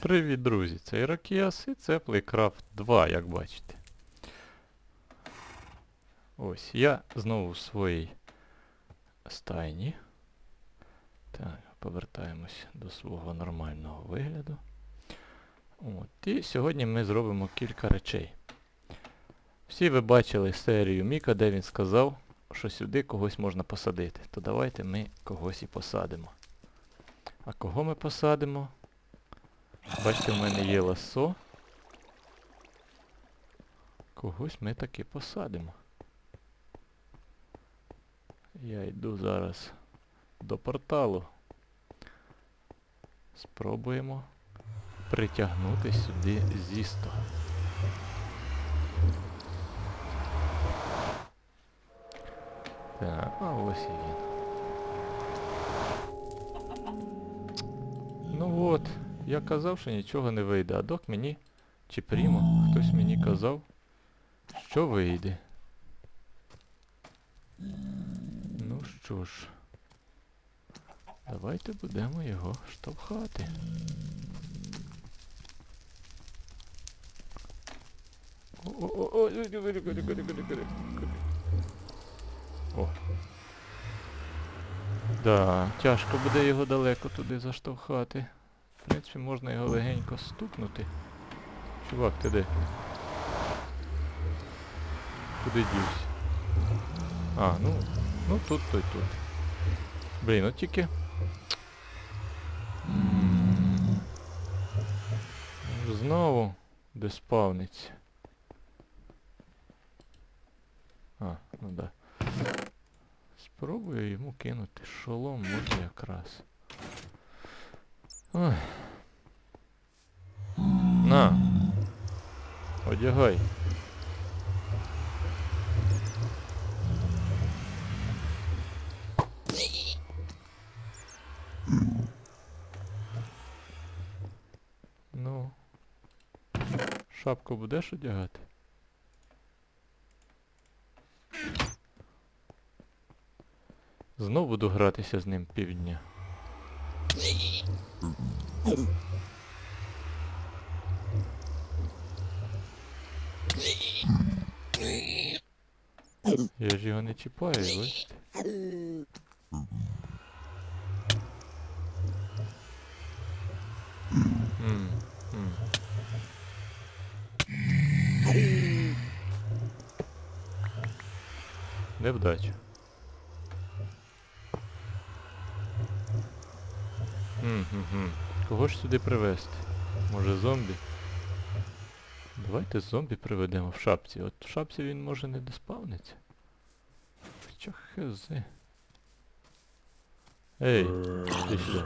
Привіт, друзі! Це Ірокіас і це Playcraft 2, як бачите. Ось, я знову в своїй стайні. Так, повертаємось до свого нормального вигляду. От, і сьогодні ми зробимо кілька речей. Всі ви бачили серію Міка, де він сказав, що сюди когось можна посадити. То давайте ми когось і посадимо. А кого ми посадимо? Бачите, в мене є ласо. Когось ми таки посадимо. Я йду зараз до порталу. Спробуємо притягнути сюди зісто. Так, а ось і він. Ну от, я казав, що нічого не вийде, а док мені, чи прімо, хтось мені казав, що вийде. Ну що ж, давайте будемо його штовхати. О-о-о, О. Да, тяжко буде його далеко туди заштовхати. В принципі, можна його легенько стукнути. Чувак, ти де? Куди дівся? А, ну, ну тут, то й тут. Блін, от тільки. Знову де спавниться. А, ну да. Спробую йому кинути шолом, може якраз. Ой. На. Одягай. Ну. Шапку будеш одягати? Знов буду гратися з ним півдня. Я ж його не чіпаю, бачите? М, м. Невдача. Мгм. Кого сюди привезти? Може зомбі? Давайте зомбі приведемо в шапці. От в шапці він може не доспавниться. Хоча хз. Ей, ти сюди.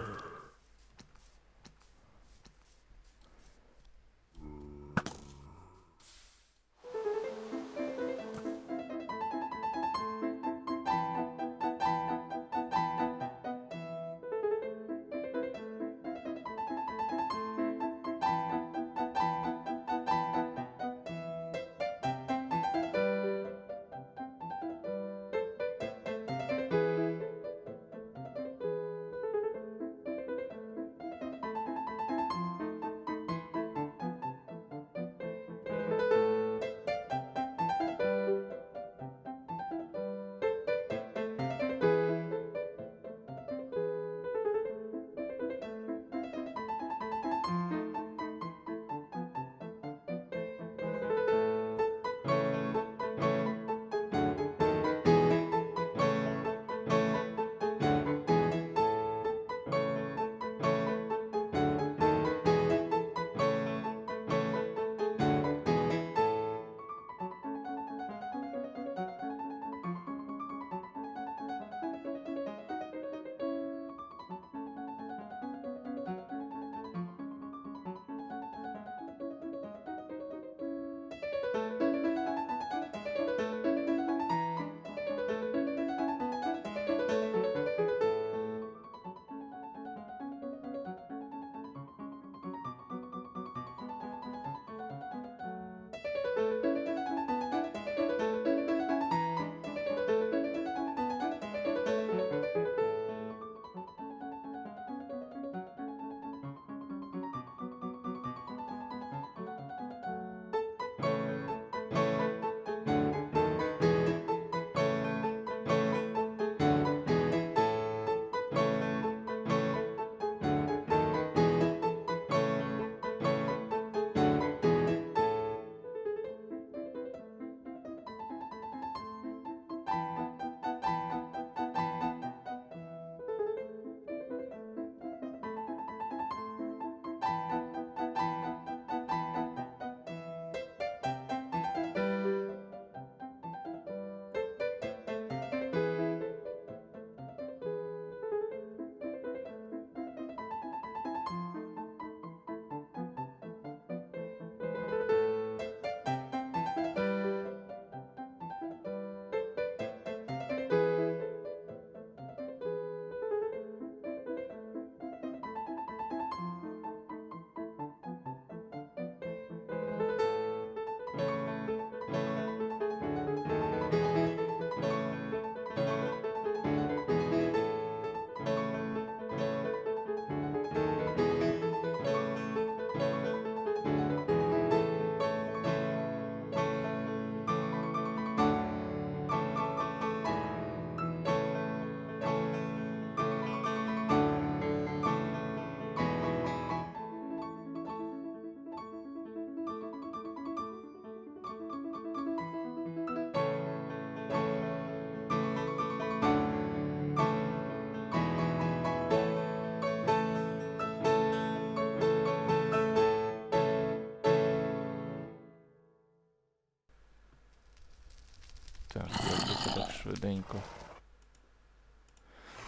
Так, як би так швиденько.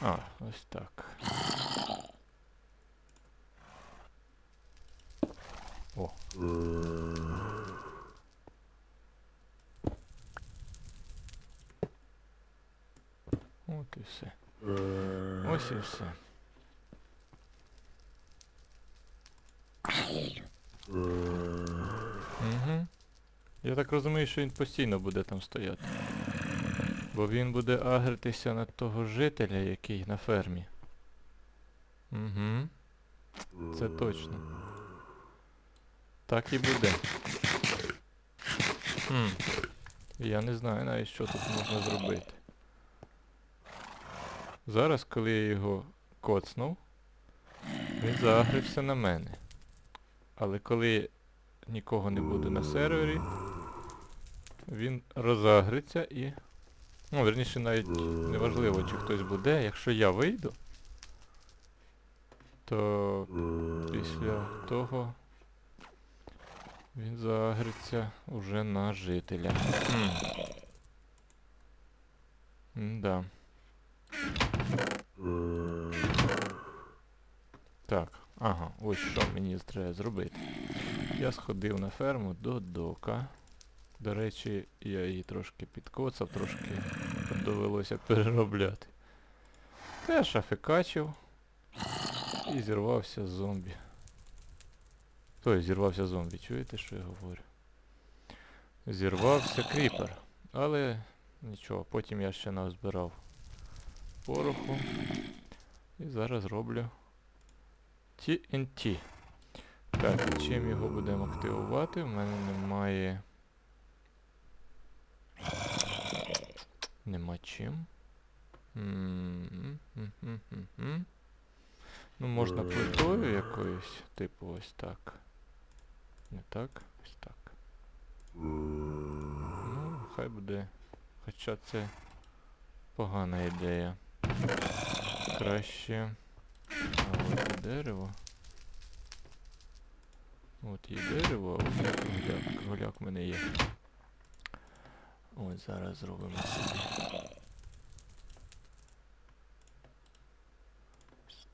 А, ось так. О. От і все. Ось і все. Угу. Я так розумію, що він постійно буде там стояти. Бо він буде агритися на того жителя, який на фермі. Угу. Це точно. Так і буде. Хм. Я не знаю навіть, що тут можна зробити. Зараз, коли я його коцнув, він загрився на мене. Але коли нікого не буде на сервері, він розагриться і. Ну, верніше навіть неважливо, чи хтось буде. Якщо я вийду, то після того він загриться уже на жителя. Да. Так, ага, ось що мені треба зробити. Я сходив на ферму до дока. До речі, я її трошки підкоцав, трошки довелося переробляти. Теж афекачив і зірвався зомбі. Той зірвався зомбі, чуєте, що я говорю? Зірвався кріпер. Але нічого, потім я ще назбирав пороху. І зараз роблю TNT. Так, чим його будемо активувати? В мене немає. Нема чим. Ну, можна плитою якоюсь, типу ось так. Не так, ось так. Ну, хай буде. Хоча це погана ідея. Краще. А от дерево. От є дерево, а от як голяк. Голяк в мене є. Ось зараз зробимо собі.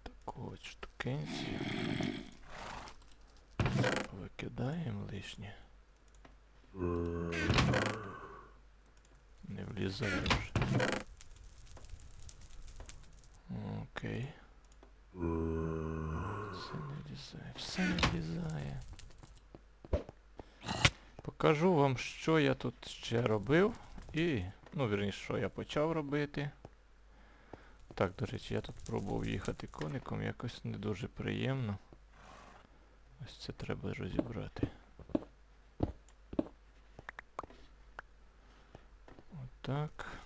Таку от штукенцію. Викидаємо лишнє. Не влізає вже. Окей. Все не влізає, все не влізає. Покажу вам, що я тут ще робив. І, ну, вірніше, що я почав робити. Так, до речі, я тут пробував їхати коником, якось не дуже приємно. Ось це треба розібрати. Отак.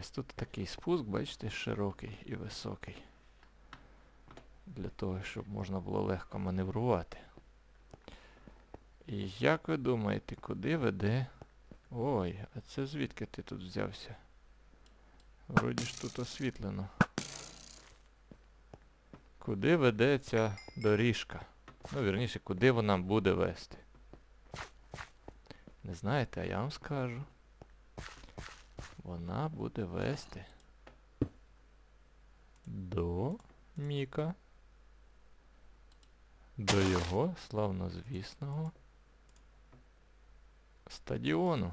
Ось тут такий спуск, бачите, широкий і високий. Для того, щоб можна було легко маневрувати. І як ви думаєте, куди веде? Ой, а це звідки ти тут взявся? Вроді ж тут освітлено. Куди веде ця доріжка? Ну, вірніше, куди вона буде вести? Не знаєте, а я вам скажу. Вона буде вести до Міка. До його славнозвісного стадіону.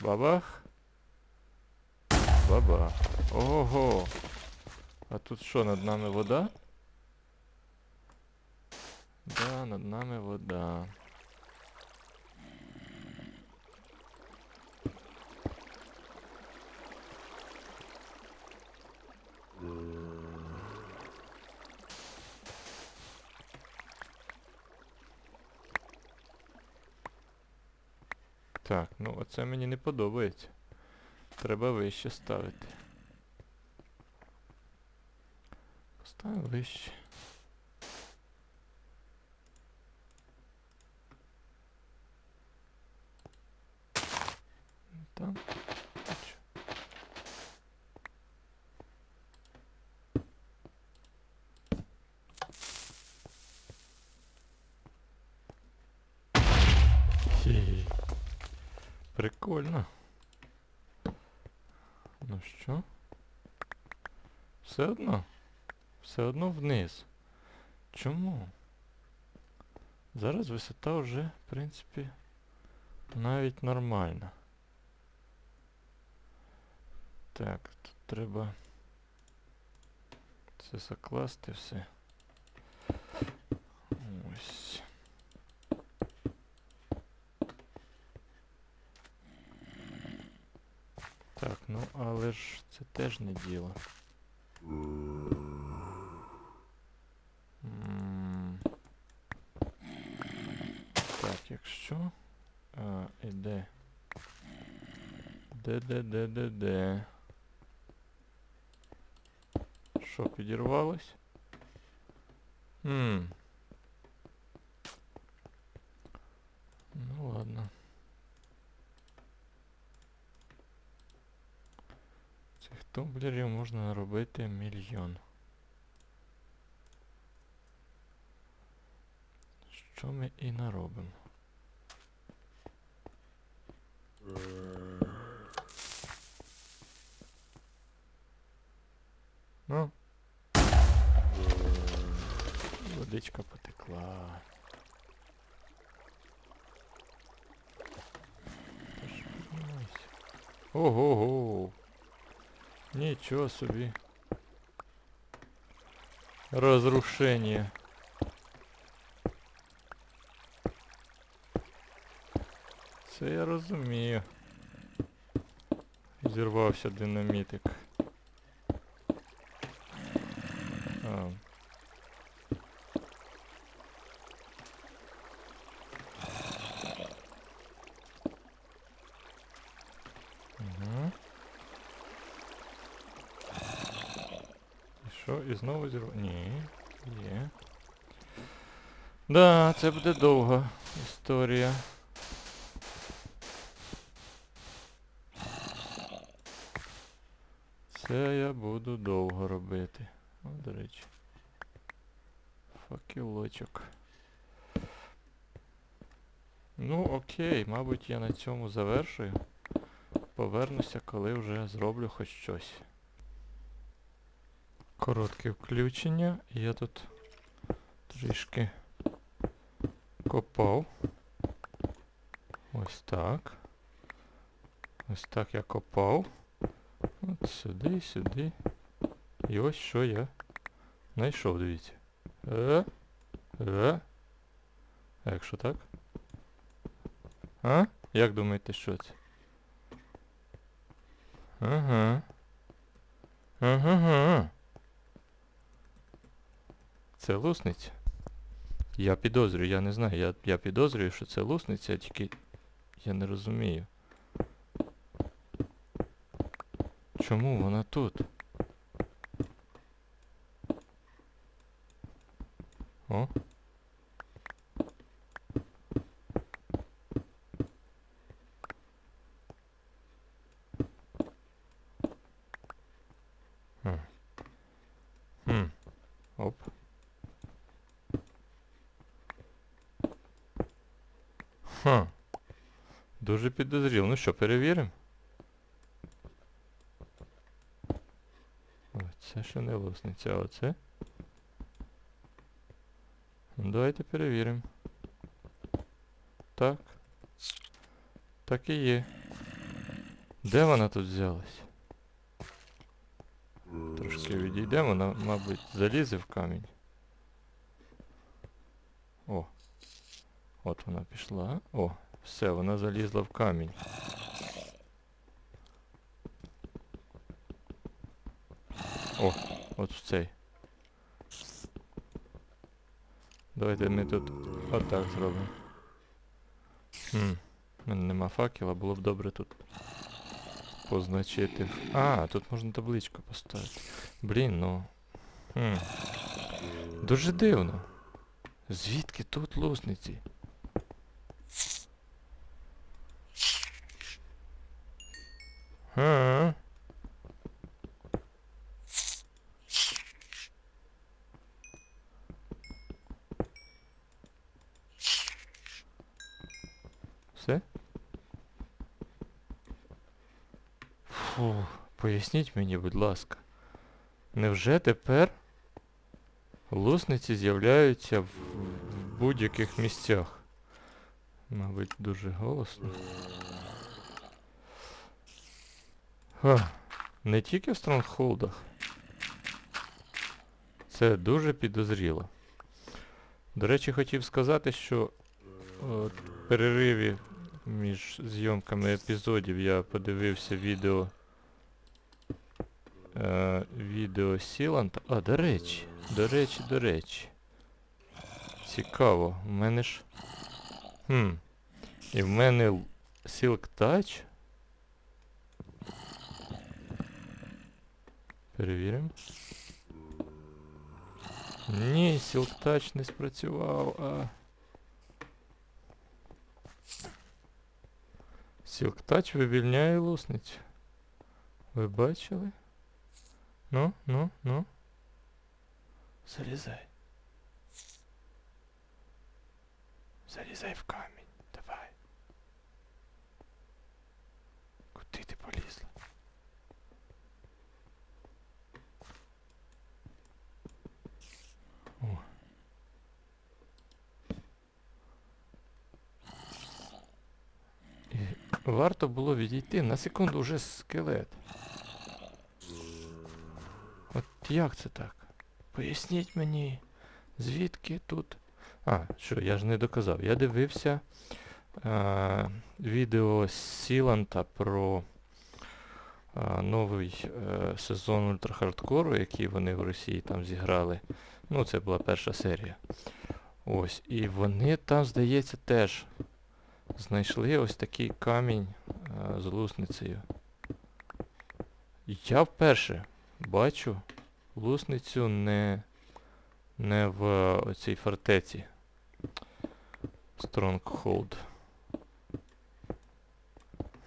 Бабах. Бабах. Ого. А тут що, над нами вода? Да, над нами вода. Так, ну оце мені не подобається. Треба вище ставити. Поставимо вище. Там. Прикольно. Ну що? Все одно. Все одно вниз. Чому? Зараз висота вже, в принципі, навіть нормальна. Так, тут треба це закласти все. Ось. Так, ну але ж це теж не діло. Так, якщо а, іде. Де, де, де, де, де. Що, підірвалось? Хм. Тумблерів можна наробити мільйон. Що ми і наробимо. Ну. Водичка потекла. Піднімайся. Ого-го. Нічого собі. Розрушення. Це я розумію. Зірвався динамітик. А. знову зірвав? Ні, є. Да, це буде довга історія. Це я буду довго робити. О, до речі. Факелочок. Ну, окей, мабуть, я на цьому завершую. Повернуся, коли вже зроблю хоч щось. Коротке включення. Я тут трішки копав. Ось так. Ось так я копав. От сюди, сюди. І ось що я знайшов, дивіться. Е, е. А якщо так? А? Як думаєте, що це? Ага. Ага. Це лусниця. Я підозрюю, я не знаю, я, я підозрюю, що це лусниця, тільки я не розумію. Чому вона тут? О. Хм. Хм. Оп. Ха. Дуже підозріло. Ну що, перевіримо? Це ще не лусниця, а оце. Ну, давайте перевіримо. Так. Так і є. Де вона тут взялась? Трошки відійдемо, вона, мабуть, залізе в камінь. О. От вона пішла. О, все, вона залізла в камінь. О, от в цей. Давайте ми тут отак зробимо. Хм. Мене нема факела, було б добре тут позначити. А, тут можна табличку поставити. Блін, ну. Хм. Дуже дивно. Звідки тут лусниці? А. Все? Фу, поясніть мені, будь ласка. Невже тепер лусниці з'являються в, в будь-яких місцях? Мабуть, дуже голосно. Ха, не тільки в Стронгхолдах. Це дуже підозріло. До речі, хотів сказати, що в перериві між зйомками епізодів я подивився відео. Е, відео Сіланта. А, до речі, до речі, до речі. Цікаво, в мене ж. Хм. І в мене Silk Touch. Перевіримо. Ні, Silk Touch не спрацював, а. Silk Touch вивільняє лусницю. Ви бачили? Ну, ну, ну. Залізай. Залізай в камінь. Давай. Куди ти полізла? Варто було відійти. На секунду вже скелет. От як це так? Поясніть мені, звідки тут. А, що, я ж не доказав. Я дивився е, відео Сіланта про е, новий е, сезон ультрахардкору, який вони в Росії там зіграли. Ну, це була перша серія. Ось. І вони там, здається, теж знайшли ось такий камінь е, з лусницею. Я вперше бачу лусницю не, не в оцій фортеці. Stronghold.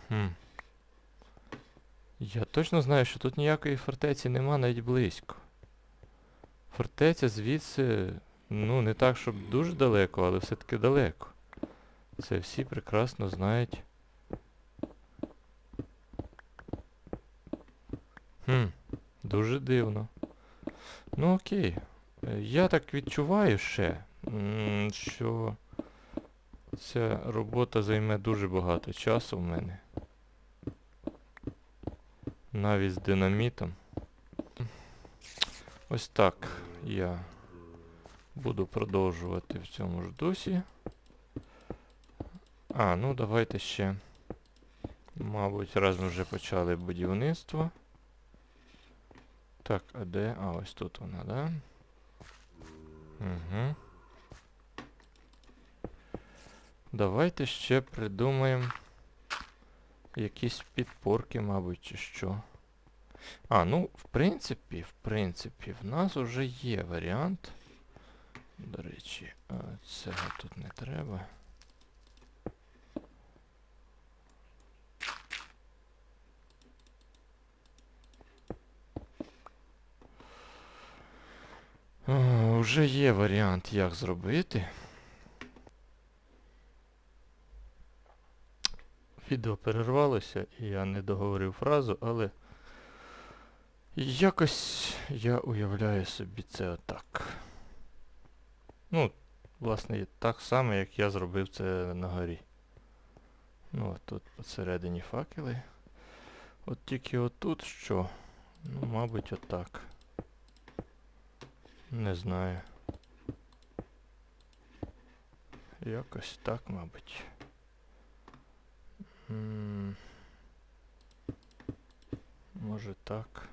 Хм. Я точно знаю, що тут ніякої фортеці нема навіть близько. Фортеця звідси, ну, не так, щоб дуже далеко, але все-таки далеко. Це всі прекрасно знають. Хм, дуже дивно. Ну окей. Я так відчуваю ще, що ця робота займе дуже багато часу в мене. Навіть з динамітом. Ось так я буду продовжувати в цьому ж дусі. А, ну давайте ще. Мабуть, раз ми вже почали будівництво. Так, а де? А, ось тут вона, да? Угу. Давайте ще придумаємо якісь підпорки, мабуть, чи що. А, ну, в принципі, в принципі, в нас вже є варіант. До речі, цього тут не треба. Вже є варіант, як зробити. Відео перервалося і я не договорив фразу, але якось я уявляю собі це отак. Ну, власне, так само, як я зробив це на горі. Ну, от тут посередині факели. От тільки отут що? Ну, мабуть, отак. Не знаю. Якось так, мабуть. М, Може так.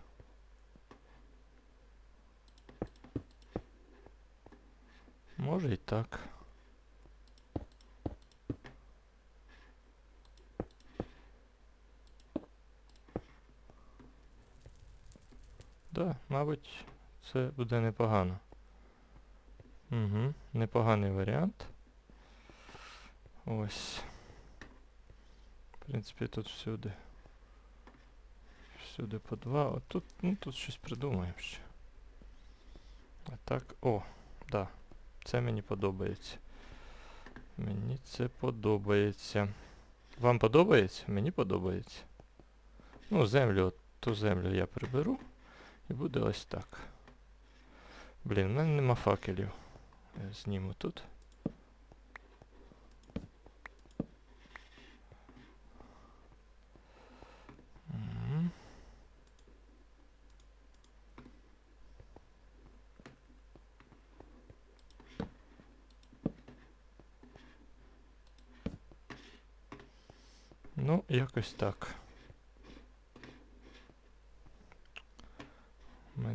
Може і так. Да, мабуть, це буде непогано. Угу, непоганий варіант. Ось. В принципі, тут всюди Всюди по два. От тут, ну тут щось придумаємо ще. А так. О, да. Це мені подобається. Мені це подобається. Вам подобається? Мені подобається. Ну, землю, от ту землю я приберу. І буде ось так. Блін, в мене нема факелів. Я зніму тут. Ну, якось так.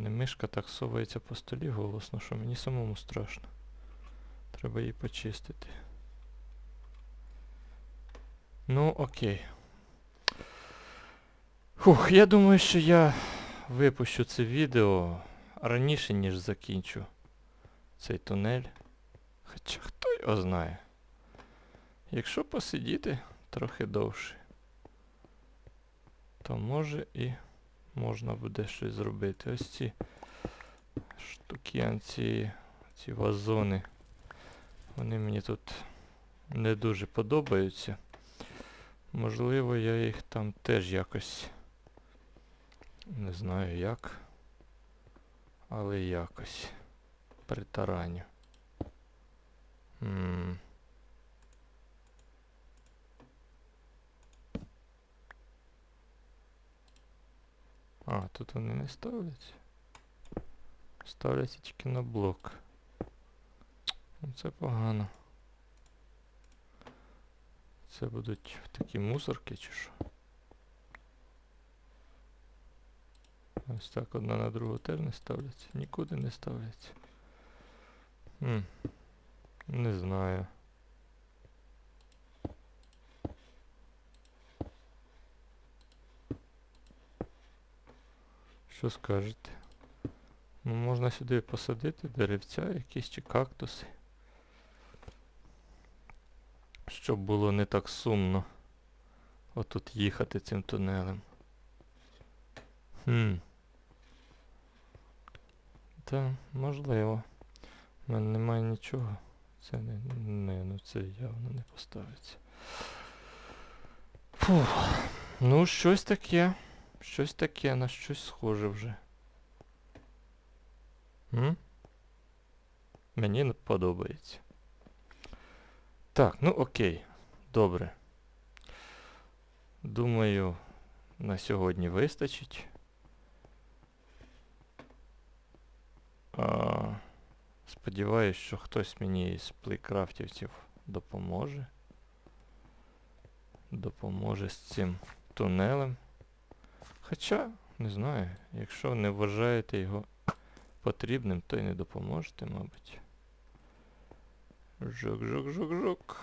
Мене мишка так совається по столі голосно, що мені самому страшно. Треба її почистити. Ну, окей. Фух, я думаю, що я випущу це відео раніше, ніж закінчу цей тунель. Хоча хто його знає. Якщо посидіти трохи довше, то може і можна буде щось зробити. Ось ці штукенці, ці вазони, вони мені тут не дуже подобаються. Можливо, я їх там теж якось не знаю як, але якось притараню. М. А, тут вони не ставляться. Ставляться тільки на блок. Ну, Це погано. Це будуть такі мусорки чи що? Ось так одна на другу теж не ставляться. Нікуди не ставляться. М, Не знаю. Що скажете? Ну, можна сюди посадити деревця якісь чи кактуси. Щоб було не так сумно отут їхати цим тунелем. Хм. Та, можливо. У мене немає нічого. Це не, не, ну це явно не поставиться. Фух. Ну, щось таке. Щось таке, на щось схоже вже. М? Мені подобається. Так, ну окей. Добре. Думаю, на сьогодні вистачить. А, сподіваюсь, що хтось мені із плейкрафтівців допоможе. Допоможе з цим тунелем. Хоча, не знаю, якщо не вважаєте його потрібним, то й не допоможете, мабуть. Жук-жук-жук-жук.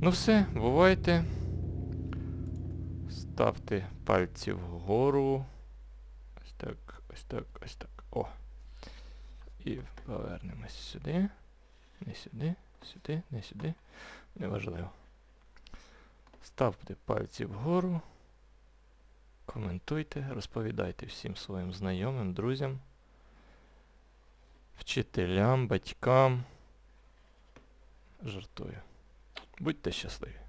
Ну все, бувайте. Ставте пальці вгору. Ось так, ось так, ось так. О. І повернемось сюди. Не сюди, сюди, не сюди. Неважливо. Ставте пальці вгору. Коментуйте, розповідайте всім своїм знайомим, друзям, вчителям, батькам. Жартую. Будьте щасливі.